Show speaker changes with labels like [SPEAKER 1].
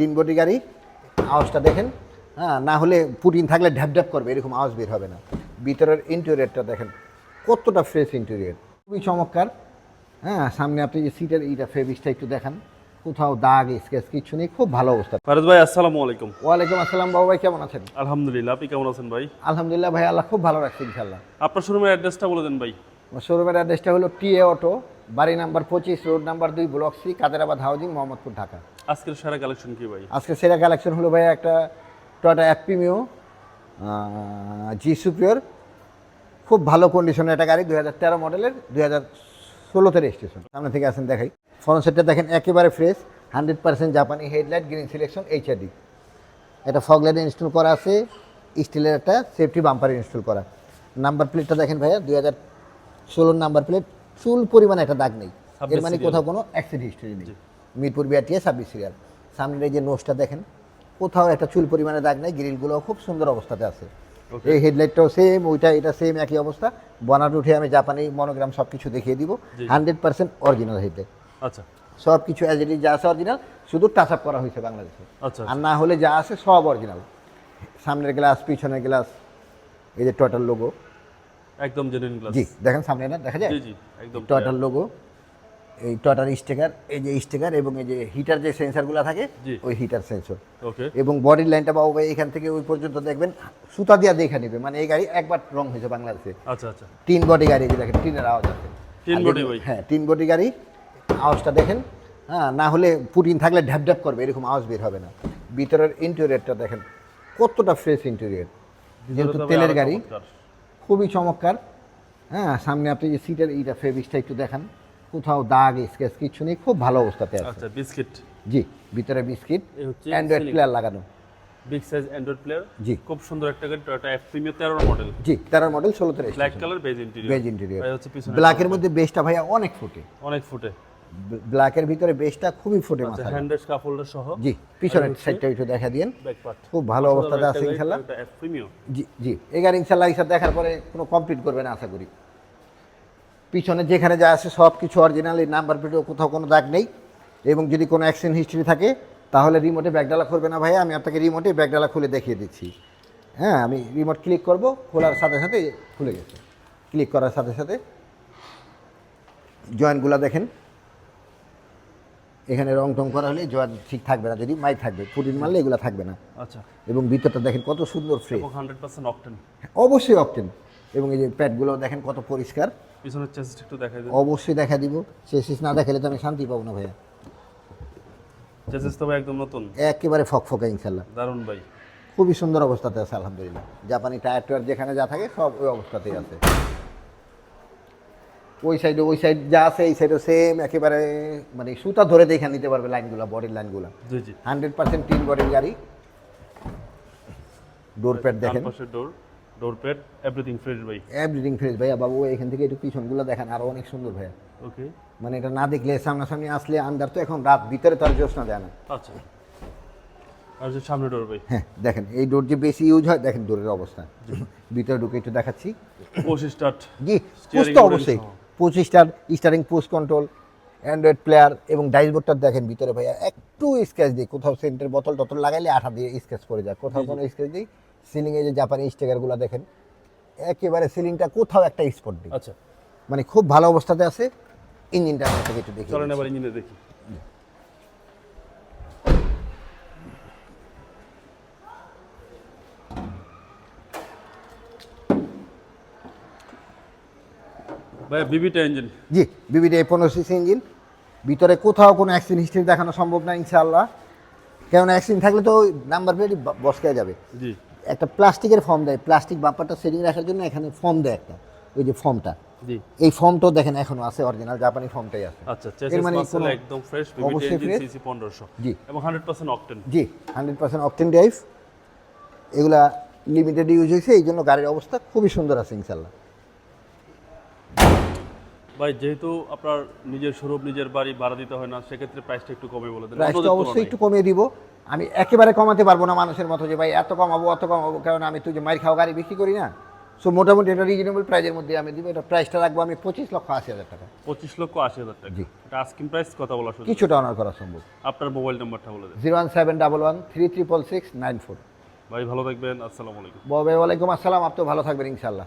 [SPEAKER 1] তিন বডি গাড়ি আওয়াজটা দেখেন। হ্যাঁ না হলে পুটিন থাকলে ঢ্যাপ ঢ্যাপ করবে এরকম আওয়াজ বের হবে না। ভিতরের ইন্টেরিয়রটা দেখেন কতটা ফ্রেশ ইন্টেরিয়র খুবই চমৎকার। হ্যাঁ সামনে আপনি যে সিটের এইটা ফেব্রিক্সটা একটু দেখান। কোথাও দাগ স্কেচ কিছু নেই খুব ভালো অবস্থা।
[SPEAKER 2] ফারুজ ভাই আসসালামু আলাইকুম।
[SPEAKER 1] ওয়ালাইকুম আসসালাম বাবু ভাই কেমন আছেন?
[SPEAKER 2] আলহামদুলিল্লাহ আপনি কেমন আছেন ভাই?
[SPEAKER 1] আলহামদুলিল্লাহ ভাই আল্লাহ খুব ভালো রাখছে ইনশাল্লাহ
[SPEAKER 2] আপনার শোরুমের অ্যাড্রেসটা বলে দেন ভাই।
[SPEAKER 1] শোরুমের অ্যাড্রেসটা হলো টি এ অটো বাড়ি নাম্বার পঁচিশ রোড নাম্বার দুই block C Kaderabad housing Mohammadpur Dhaka.
[SPEAKER 2] আজকের সেরা কালেকশন কি ভাই?
[SPEAKER 1] আজকে সেরা কালেকশন হলো ভাই একটা টয়টা অ্যাপিমিও জি সুপিওর খুব ভালো কন্ডিশনের একটা গাড়ি দুই হাজার তেরো মডেলের দুই হাজার ষোলোতে রেজিস্ট্রেশন সামনে থেকে আসেন দেখাই। ফ্রন্ট সেটটা দেখেন একেবারে ফ্রেশ হান্ড্রেড পার্সেন্ট জাপানি হেডলাইট গ্রিন সিলেকশন এইচআরডি এটা ফগ লাইট ইনস্টল করা আছে স্টিলের একটা সেফটি বাম্পার ইনস্টল করা। নাম্বার প্লেটটা দেখেন ভাইয়া দুই হাজার ষোলোর নাম্বার প্লেট চুল পরিমাণে একটা দাগ নেই। এর মানে কোথাও কোনো অ্যাক্সিডেন্ট হিস্টরি নেই। মিরপুর বিআরটিএ ছাব্বিশ সিরিয়াল সামনের এই যে নোজটা দেখেন কোথাও একটা চুল পরিমাণে দাগ নেই গ্রিলগুলো খুব সুন্দর অবস্থাতে আছে। এই হেডলাইটটাও সেম ওইটা এটা সেম একই অবস্থা। বনাট উঠে আমি জাপানি মনোগ্রাম সব কিছু দেখিয়ে দিব। হান্ড্রেড পার্সেন্ট অরিজিনাল হেডলাইট
[SPEAKER 2] আচ্ছা।
[SPEAKER 1] সব কিছু অ্যাজ ইট ইজ যা আছে অরিজিনাল শুধু টাচ আপ করা হয়েছে বাংলাদেশে।
[SPEAKER 2] আচ্ছা
[SPEAKER 1] আর না হলে যা আছে সব অরিজিনাল সামনের গ্লাস পিছনের গ্লাস এই যে টোটাল লোগো
[SPEAKER 2] একদম জেনুইন গ্লাস
[SPEAKER 1] জি দেখেন সামনে না দেখা যায়?
[SPEAKER 2] জি জি একদম
[SPEAKER 1] টয়টার লোগো এই টয়টার স্টিকার এই যে স্টিকার এবং এই যে হিটার যে সেন্সারগুলো থাকে ওই হিটার সেন্সর
[SPEAKER 2] ওকে
[SPEAKER 1] এবং বডির লাইনটা ভাই এখান থেকে ওই পর্যন্ত দেখবেন সুতা দিয়া দেখে নেবে। মানে এই গাড়ি একবার রং হয়েছে বাংলাদেশে।
[SPEAKER 2] আচ্ছা আচ্ছা।
[SPEAKER 1] তিন বডি গাড়ি যে দেখেন টিনের আওয়াজ আছে।
[SPEAKER 2] তিন ভাই।
[SPEAKER 1] হ্যাঁ তিন বডি গাড়ি আওয়াজটা দেখেন। হ্যাঁ না হলে পুটিন থাকলে ঢ্যাপ ঢ্যাপ করবে এরকম আওয়াজ বের হবে না। ভিতরের ইন্টেরিয়রটা দেখেন কতটা ফ্রেশ ইন্টেরিয়র যেহেতু তেলের গাড়ি। খুবই চমৎকার। হ্যাঁ সামনে আপনি যে সিটের এইটা ফেব্রিক্সটা একটু দেখান। কোথাও দাগ স্কেচ কিছু নেই খুব ভালো অবস্থাতে আছে।
[SPEAKER 2] আচ্ছা বিস্কিট
[SPEAKER 1] জি ভিতরে বিস্কিট
[SPEAKER 2] হচ্ছে
[SPEAKER 1] অ্যান্ড্রয়েড প্লেয়ার লাগানো।
[SPEAKER 2] বিগ সাইজ অ্যান্ড্রয়েড প্লেয়ার
[SPEAKER 1] জি।
[SPEAKER 2] খুব সুন্দর একটা গাড়ি টয়োটা এফ প্রিমিয়ার 13 মডেল
[SPEAKER 1] জি তেরো মডেল ষোলোতে
[SPEAKER 2] black colour beige interior
[SPEAKER 1] beige interior
[SPEAKER 2] হচ্ছে পিছনে
[SPEAKER 1] ব্ল্যাকের মধ্যে বেসটা ভাইয়া অনেক ফুটে।
[SPEAKER 2] অনেক ফুটে।
[SPEAKER 1] ব্ল্যাকের ভিতরে বেসটা খুবই ফুটে মাথা
[SPEAKER 2] হ্যান্ডেল কাপ হোল্ডার সহ
[SPEAKER 1] জি পিছনের সাইডটা একটু দেখা দিন খুব ভালো অবস্থাতে আছে
[SPEAKER 2] প্রিমিয়ার
[SPEAKER 1] জি জি এই গাড়ি ইনশাল্লাহ ইসা দেখার পরে কোনো কমপ্লিট করবে না আশা করি। পিছনে যেখানে যা আছে সব কিছু অরিজিনাল এই নাম্বার প্লেটেও কোথাও কোনো দাগ নেই। এবং যদি কোনো অ্যাক্সিডেন্ট হিস্ট্রি থাকে তাহলে রিমোটে ব্যাগডালা খুলবে না ভাই আমি আপনাকে রিমোটে ব্যাগডালা খুলে দেখিয়ে দিচ্ছি। হ্যাঁ আমি রিমোট ক্লিক করব খোলার সাথে সাথে খুলে গেছে। ক্লিক করার সাথে সাথে জয়েন্টগুলো দেখেন। এখানে রং টং করা হলে জয়েন্ট ঠিক থাকবে না যদি মাইক থাকবে। পুটিন মারলে এগুলো থাকবে না।
[SPEAKER 2] আচ্ছা।
[SPEAKER 1] এবং ভিতরটা দেখেন কত সুন্দর ফ্রেশ
[SPEAKER 2] এবং 100% অকটেন
[SPEAKER 1] অবশ্যই অপটেন এবং এই যে প্যাডগুলো দেখেন কত পরিষ্কার।
[SPEAKER 2] পিছনের চেসিস একটু দেখাই দেন।
[SPEAKER 1] অবশ্যই দেখা দিব। চেসিস না দেখালে তো আমি শান্তি পাবো না ভাইয়া।
[SPEAKER 2] চেসিস তো ভাই একদম নতুন।
[SPEAKER 1] একেবারে ফকফকা ইনশাল্লাহ।
[SPEAKER 2] দারুণ ভাই।
[SPEAKER 1] খুবই সুন্দর অবস্থাতে আছে আলহামদুলিল্লাহ। জাপানি টায়ার টায়ার যেখানে যা থাকে সব ওই অবস্থাতেই আছে। ওই সাইডে ওই সাইড যা আছে এই সাইডে সেম একেবারে মানে সুতা ধরে দেখে নিতে পারবে লাইনগুলো বডির লাইনগুলো হান্ড্রেড পার্সেন্ট তিন বডির গাড়ি। ডোর প্যাড দেখেন।
[SPEAKER 2] Door door pad everything fresh ভাই।
[SPEAKER 1] এভরিথিং ফ্রেশ ভাইয়া বাবু এখান থেকে একটু পিছনগুলো দেখেন আরও অনেক সুন্দর ভাইয়া।
[SPEAKER 2] ওকে
[SPEAKER 1] মানে এটা না দেখলে সামনাসামনি আসলে আন্দার তো এখন রাত ভিতরে তো আর জ্যোৎস্না দেয় না।
[SPEAKER 2] আচ্ছা। আর যে সামনে ডোর ভাই।
[SPEAKER 1] হ্যাঁ দেখেন এই ডোর যে বেশি ইউজ হয় দেখেন ডোরের অবস্থা। ভিতরে ঢুকে একটু দেখাচ্ছি।
[SPEAKER 2] পঁচিশ স্টার্ট
[SPEAKER 1] জি পোস্ট তো অবশ্যই। পঁচিশটার steering post control android player এবং ডাইসবোর্ডটা দেখেন ভিতরে ভাইয়া একটু স্কেচ দিই কোথাও সেন্টের বোতল টতল লাগাইলে আঠা দিয়ে স্কেচ পড়ে যায় কোথাও কোনো স্কেচ দিই সিলিংয়ে যে জাপানি স্টিকারগুলো দেখেন একেবারে সিলিংটা কোথাও একটা স্পট দিই
[SPEAKER 2] আচ্ছা।
[SPEAKER 1] মানে খুব ভালো অবস্থাতে আছে ইঞ্জিনটা আপনাকে একটু দেখি
[SPEAKER 2] চলেন এবার ইঞ্জিনে দেখি। ভাই বিবিটা ইঞ্জিন
[SPEAKER 1] জি পনেরো সিসি ইঞ্জিন ভিতরে কোথাও কোনো অ্যাক্সিডেন্ট হিস্ট্রি দেখানো সম্ভব না ইনশাআল্লাহ। কেননা অ্যাক্সিডেন্ট থাকলে তো নাম্বার প্লেটই বসকে যাবে।
[SPEAKER 2] জি।
[SPEAKER 1] একটা প্লাস্টিকের ফর্ম দেয়। প্লাস্টিক বাম্পারটা সেটিং রাখার জন্য এখানে ফর্ম দেয় একটা ওই যে ফর্মটা এই ফর্মটাও দেখেন এখনও আছে অরিজিনাল জাপানি ফর্মটাই আছে।
[SPEAKER 2] আচ্ছা
[SPEAKER 1] এর মানে
[SPEAKER 2] একদম ফ্রেশ বিবিটা
[SPEAKER 1] অবশ্যই
[SPEAKER 2] ইঞ্জিন সিসি 1500
[SPEAKER 1] জি।
[SPEAKER 2] এবং 100% অকটেন
[SPEAKER 1] জি হান্ড্রেড পার্সেন্ট অপটেন ড্রাইভ এগুলা লিমিটেড ইউজ হয়েছে এই জন্য গাড়ির অবস্থা খুবই সুন্দর আছে ইনশাল্লাহ
[SPEAKER 2] ভাই যেহেতু আপনার নিজের স্বরূপ নিজের বাড়ি ভাড়া দিতে হয় না সেক্ষেত্রে প্রাইসটা একটু কমে বলে দেন।
[SPEAKER 1] প্রাইসটা অবশ্যই একটু কমিয়ে দিব। আমি একেবারে কমাতে পারব না মানুষের মতো যে ভাই এত কমাবো অত কমাবো কারণ আমি তুই যে মাইর খাওয়া গাড়ি বিক্রি করি না। সো মোটামুটি এটা রিজনেবল প্রাইজের মধ্যে আমি দিব। এটা প্রাইসটা রাখব আমি পঁচিশ লক্ষ আশি হাজার টাকা।
[SPEAKER 2] পঁচিশ লক্ষ আশি হাজার টাকা।
[SPEAKER 1] জি।
[SPEAKER 2] এটা আস্কিং প্রাইস কথা বলা শুধু
[SPEAKER 1] কিছুটা অনার করা সম্ভব।
[SPEAKER 2] আপনার মোবাইল নাম্বারটা বলে দেন।
[SPEAKER 1] Zero one seven double one three triple six nine four.
[SPEAKER 2] ভাই ভালো থাকবেন। আসসালামু আলাইকুম।
[SPEAKER 1] ভাই ওয়ালাইকুম আসসালাম। আপনি ভালো থাকবেন ইনশাল্লাহ